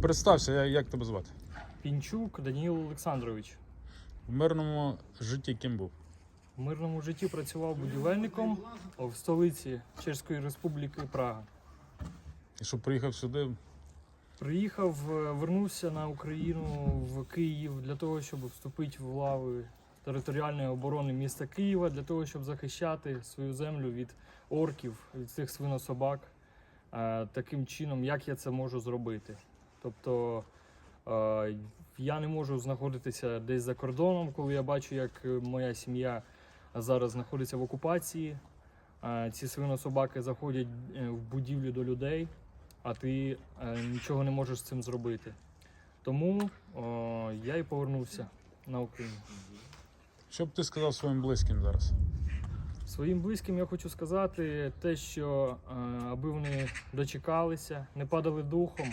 Представся, як тебе звати? Пінчук Даніл Олександрович. В мирному житті ким був? В мирному житті працював будівельником в столиці Чеської Республіки Прага. І що приїхав сюди, Приїхав, е, вернувся на Україну в Київ для того, щоб вступити в лави територіальної оборони міста Києва, для того, щоб захищати свою землю від орків, від цих свинособак. Е, Таким чином, як я це можу зробити. Тобто е, я не можу знаходитися десь за кордоном, коли я бачу, як моя сім'я зараз знаходиться в окупації. Е, Ці свинособаки заходять е, в будівлю до людей а ти нічого не можеш з цим зробити. Тому о, я і повернувся на Україну. що б ти сказав своїм близьким зараз? Своїм близьким я хочу сказати те, що аби вони дочекалися, не падали духом,